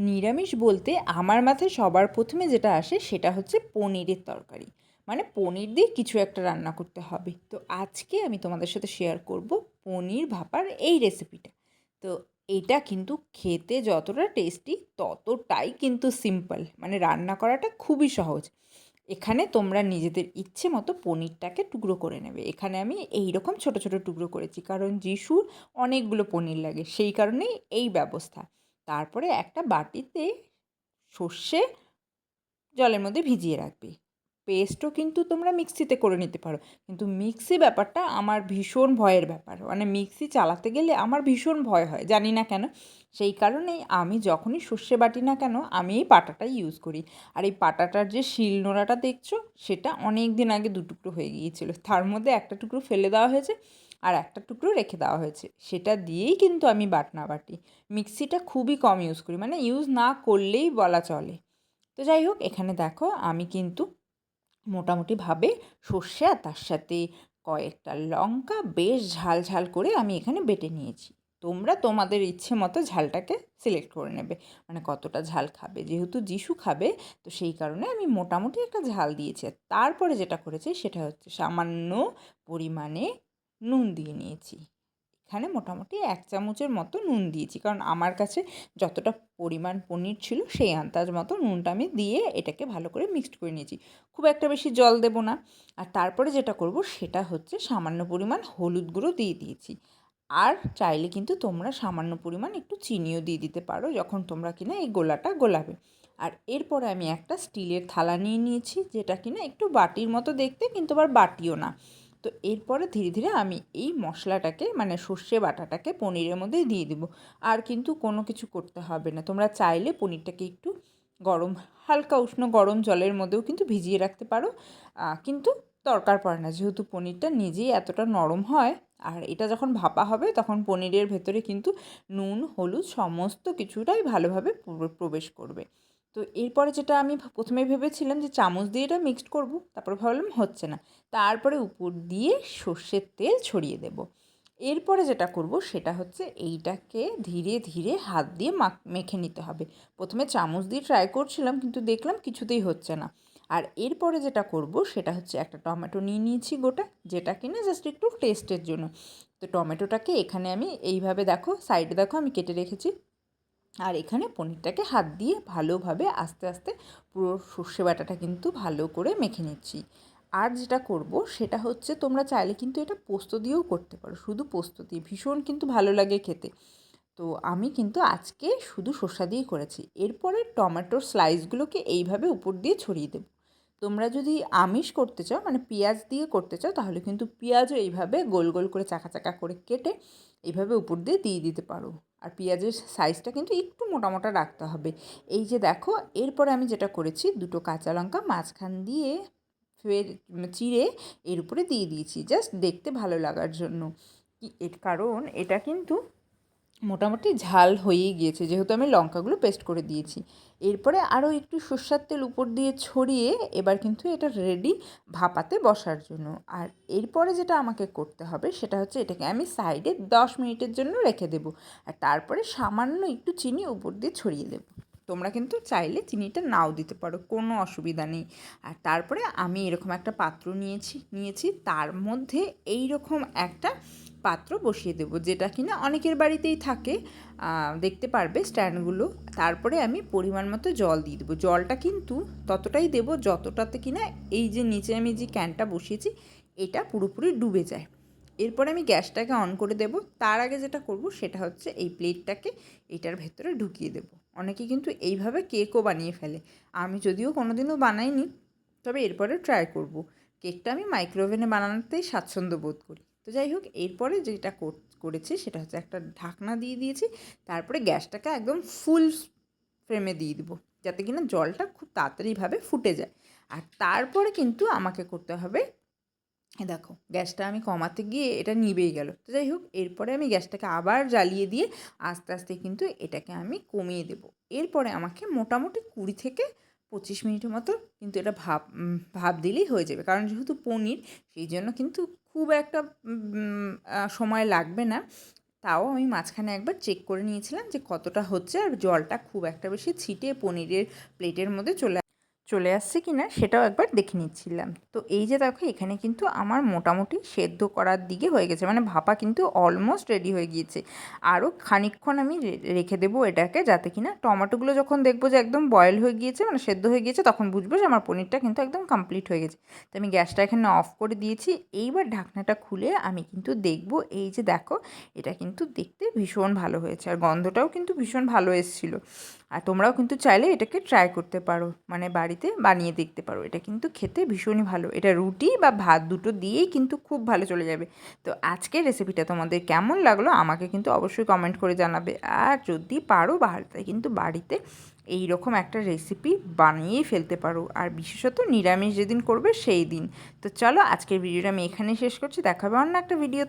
নিরামিষ বলতে আমার মাথায় সবার প্রথমে যেটা আসে সেটা হচ্ছে পনিরের তরকারি। মানে পনির দিয়ে কিছু একটা রান্না করতে হবে। তো আজকে আমি তোমাদের সাথে শেয়ার করব পনির ভাপার এই রেসিপিটা তো এটা কিন্তু খেতে যতটা টেস্টি ততটাই কিন্তু সিম্পল মানে রান্না করাটা খুবই সহজ। এখানে তোমরা নিজেদের ইচ্ছে মতো পনিরটাকে টুকরো করে নেবে। এখানে আমি এই রকম ছোটো ছোটো টুকরো করেছি। কারণ যিশুর অনেকগুলো পনির লাগে। সেই কারণেই এই ব্যবস্থা। তারপরে একটা বাটিতে সর্ষে জলের মধ্যে ভিজিয়ে রাখবে। পেস্টও কিন্তু তোমরা মিক্সিতে করে নিতে পারো। কিন্তু মিক্সি ব্যাপারটা আমার ভীষণ ভয়ের ব্যাপার। মানে মিক্সি চালাতে গেলে আমার ভীষণ ভয় হয়, জানি না কেন। সেই কারণেই আমি যখনই সর্ষে বাটি না কেন, আমি এই পাটাটাই ইউজ করি। আর এই পাটাটার যে শিল নোড়াটা দেখছ, সেটা অনেক দিন আগে দুটুকরো হয়ে গিয়েছিল। তার মধ্যে একটা টুকরো ফেলে দেওয়া হয়েছে। আর একটা টুকরো রেখে দেওয়া হয়েছে। সেটা দিয়েই কিন্তু আমি বাটনা বাটি। মিক্সিটা খুবই কম ইউজ করি। মানে ইউজ না করলেই বলা চলে। তো যাই হোক, এখানে দেখো আমি কিন্তু মোটামুটিভাবে সর্ষে আর তার সাথে কয়েকটা লঙ্কা বেশ ঝাল ঝাল করে আমি এখানে বেটে নিয়েছি। তোমরা তোমাদের ইচ্ছে মতো ঝালটাকে সিলেক্ট করে নেবে। মানে কতটা ঝাল খাবে, যেহেতু যিশু খাবে, তো সেই কারণে আমি মোটামুটি একটা ঝাল দিয়েছি। তারপরে যেটা করেছি, সেটা হচ্ছে সামান্য পরিমাণে নুন দিয়ে নিয়েছি। এখানে মোটামুটি এক চামচের মতো নুন দিয়েছি। কারণ আমার কাছে যতটা পরিমাণ পনির ছিল, সেই আন্দাজ মতো নুনটা আমি দিয়ে এটাকে ভালো করে মিক্সড করে নিয়েছি। খুব একটা বেশি জল দেব না। আর তারপরে যেটা করব, সেটা হচ্ছে সামান্য পরিমাণ হলুদ গুঁড়ো দিয়ে দিয়েছি। আর চাইলে কিন্তু তোমরা সামান্য পরিমাণ একটু চিনিও দিয়ে দিতে পারো, যখন তোমরা কিনা এই গোলাটা গোলাবে। আর এরপরে আমি একটা স্টিলের থালা নিয়ে নিয়েছি, যেটা কিনা একটু বাটির মতো দেখতে, কিন্তু আবার বাটিও না। তো এরপরে ধীরে ধীরে আমি এই মশলাটাকে মানে সর্ষে বাটাটাকে পনিরের মধ্যে দিয়ে দেবো। আর কিন্তু কোনো কিছু করতে হবে না। তোমরা চাইলে পনিরটাকে একটু গরম, হালকা উষ্ণ গরম জলের মধ্যেও কিন্তু ভিজিয়ে রাখতে পারো। কিন্তু দরকার পড়ে না। যেহেতু পনিরটা নিজেই এতটা নরম হয়, আর এটা যখন ভাপা হবে তখন পনিরের ভেতরে কিন্তু নুন, হলুদ সমস্ত কিছুটাই ভালোভাবে প্রবেশ করবে। তো এরপরে যেটা আমি প্রথমে ভেবেছিলাম যে চামচ দিয়ে এটা মিক্সড করব, তারপরে ভাবলাম হচ্ছে না। তারপরে উপর দিয়ে সর্ষের তেল ছড়িয়ে দেব। এরপরে যেটা করব সেটা হচ্ছে এইটাকে ধীরে ধীরে হাত দিয়ে মাখ মেখে নিতে হবে। প্রথমে চামচ দিয়ে ট্রাই করছিলাম কিন্তু দেখলাম কিছুতেই হচ্ছে না। আর এরপরে যেটা করব সেটা হচ্ছে একটা টমেটো নিয়ে নিয়েছি গোটা, যেটা কিনা জাস্ট একটু টেস্টের জন্য। তো টমেটোটাকে এখানে আমি এইভাবে দেখো সাইডে দেখো আমি কেটে রেখেছি। আর এখানে পনিরটাকে হাত দিয়ে ভালোভাবে আস্তে আস্তে পুরো সর্ষে বাটাটা কিন্তু ভালো করে মেখে নিচ্ছি। আর যেটা করব সেটা হচ্ছে তোমরা চাইলে কিন্তু এটা পোস্ত দিয়েও করতে পারো, শুধু পোস্ত দিয়ে। ভীষণ কিন্তু ভালো লাগে খেতে। তো আমি কিন্তু আজকে শুধু শসা দিয়েই করেছি। এরপরে টমেটোর স্লাইসগুলোকে এইভাবে উপর দিয়ে ছড়িয়ে দেবো। তোমরা যদি আমিষ করতে চাও মানে পেঁয়াজ দিয়ে করতে চাও, তাহলে কিন্তু পেঁয়াজও এইভাবে গোল গোল করে চাকা চাকা করে কেটে এইভাবে উপর দিয়ে দিয়ে দিতে পারো। আর পেঁয়াজের সাইজটা কিন্তু একটু মোটামোটা মোটা রাখতে হবে। এই যে দেখো, এরপরে আমি যেটা করেছি, দুটো কাঁচা লঙ্কা মাঝখান দিয়ে ফের চিড়ে এর উপরে দিয়ে দিয়েছি। জাস্ট দেখতে ভালো লাগার জন্য। কি এর কারণ, এটা কিন্তু মোটামুটি ঝাল হয়েই গিয়েছে, যেহেতু আমি লঙ্কাগুলো পেস্ট করে দিয়েছি। এরপরে আরও একটু সর্ষার তেল উপর দিয়ে ছড়িয়ে এবার কিন্তু এটা রেডি ভাপাতে বসার জন্য। আর এরপরে যেটা আমাকে করতে হবে সেটা হচ্ছে এটাকে আমি সাইডে দশ মিনিটের জন্য রেখে দেবো। আর তারপরে সামান্য একটু চিনি উপর দিয়ে ছড়িয়ে দেবো। তোমরা কিন্তু চাইলে চিনিটা নাও দিতে পারো, কোনো অসুবিধা নেই। আর তারপরে আমি এরকম একটা পাত্র নিয়েছি নিয়েছি, তার মধ্যে এই রকম একটা পাত্র বসিয়ে দেবো, যেটা কিনা অনেকের বাড়িতেই থাকে। দেখতে পারবে স্ট্যান্ডগুলো। তারপরে আমি পরিমাণ মতো জল দিয়ে দেবো। জলটা কিন্তু ততটাই দেবো যতটাতে কিনা এই যে নিচে আমি যে ক্যানটা বসিয়েছি, এটা পুরোপুরি ডুবে যায়। এরপরে আমি গ্যাসটাকে অন করে দেব। তার আগে যেটা করব সেটা হচ্ছে এই প্লেটটাকে এটার ভেতরে ঢুকিয়ে দেবো। অনেকে কিন্তু এইভাবে কেকও বানিয়ে ফেলে। আমি যদিও কোনো দিনও বানাইনি, তবে এরপরে ট্রাই করব। কেকটা আমি মাইক্রোওভেনে বানানোতেই স্বাচ্ছন্দ্য বোধ করি। যাই হোক, এরপরে যেটা করেছি সেটা হচ্ছে একটা ঢাকনা দিয়ে দিয়েছি, তারপরে গ্যাসটাকে একদম ফুল ফ্রেমে দিয়ে দিব, যাতে কিনা জলটা খুব তাড়াতাড়িভাবে ফুটে যায়। আর তারপরে কিন্তু আমাকে করতে হবে দেখো, গ্যাসটা আমি কমাতে গিয়ে এটা নিবেই গেল। তো যাই হোক, এরপরে আমি গ্যাসটাকে আবার জ্বালিয়ে দিয়ে আস্তে আস্তে কিন্তু এটাকে আমি কমিয়ে দেবো। এরপরে আমাকে মোটামুটি কুড়ি থেকে পঁচিশ মিনিটের মতো কিন্তু এটা ভাব ভাব দিলেই হয়ে যাবে। কারণ যেহেতু পনির, সেই জন্য কিন্তু খুব একটা সময় লাগবে না। তাও আমি মাঝখানে একবার চেক করে নিয়েছিলাম যে কতটা হচ্ছে আর জলটা খুব একটা বেশি ছিটে পনিরের প্লেটের মধ্যে চলে চলে আসছে কি না সেটাও একবার দেখে নিচ্ছিলাম। তো এই যে দেখো, এখানে কিন্তু আমার মোটামুটি সেদ্ধ করার দিকে হয়ে গেছে মানে ভাপা কিন্তু অলমোস্ট রেডি হয়ে গিয়েছে। আরও খানিকক্ষণ আমি রেখে দেবো এটাকে যাতে কিনা টমেটোগুলো যখন দেখব যে একদম বয়েল হয়ে গিয়েছে মানে সেদ্ধ হয়ে গিয়েছে, তখন বুঝব যে আমার পনিরটা কিন্তু একদম কমপ্লিট হয়ে গেছে। তো আমি গ্যাসটা এখানে অফ করে দিয়েছি। এইবার ঢাকনাটা খুলে আমি কিন্তু দেখব, এই যে দেখো, এটা কিন্তু দেখতে ভীষণ ভালো হয়েছে। আর গন্ধটাও কিন্তু ভীষণ ভালো এসেছিল। আর তোমরাও কিন্তু চাইলে এটাকে ট্রাই করতে পারো। মানে বাড়িতে বানিয়ে দেখতে পারো। এটা কিন্তু খেতে ভীষণই ভালো। এটা রুটি বা ভাত দুটো দিয়েই কিন্তু খুব ভালো চলে যাবে। তো আজকের রেসিপিটা তোমাদের কেমন লাগল আমাকে কিন্তু অবশ্যই কমেন্ট করে জানাবে। আর যদি পারো বাড়িতে কিন্তু বাড়িতে এই রকম একটা রেসিপি বানিয়েই ফেলতে পারো। আর বিশেষত নিরামিষ যেদিন করবে সেই দিন। তো চলো আজকের ভিডিওটা আমি এখানে শেষ করছি। দেখাবে অন্য একটা ভিডিও